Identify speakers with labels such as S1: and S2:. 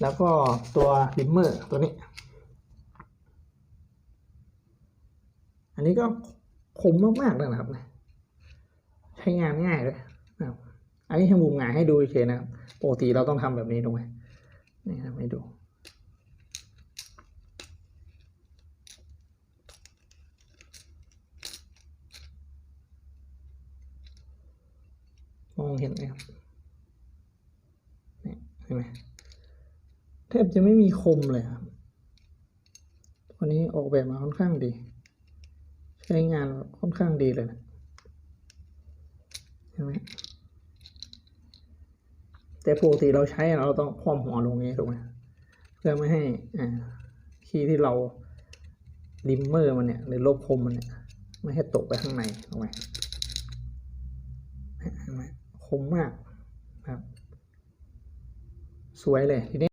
S1: แล้วก็ตัวริมเมอร์ตัวนี้ อันนี้ก็คมมากๆเลยนะครับ ใช้งานง่ายเลยนะครับ อันนี้ให้มุมหงายให้ดูเฉยนะครับปกติเราต้องทำแบบนี้ถูกไหมนี่ครับให้ดูมองเห็นไหมครับนี่เห็นไหม แทบจะไม่มีคมเลยครับวันนี้ออกแบบมาค่อนข้างดี ใช้งานค่อนข้างดีเลยนะเห็นไหมแต่ปกติเราใช้เราต้องคว่ำหัวลงนี้ถูกไหมเพื่อไม่ให้อ่าคีย์ที่เราริมเมอร์มันเนี่ยหรือลบคมมันเนี่ยไม่ให้ตกไปข้างในถูกไหมคมมากครับ สวยเลยทีนี้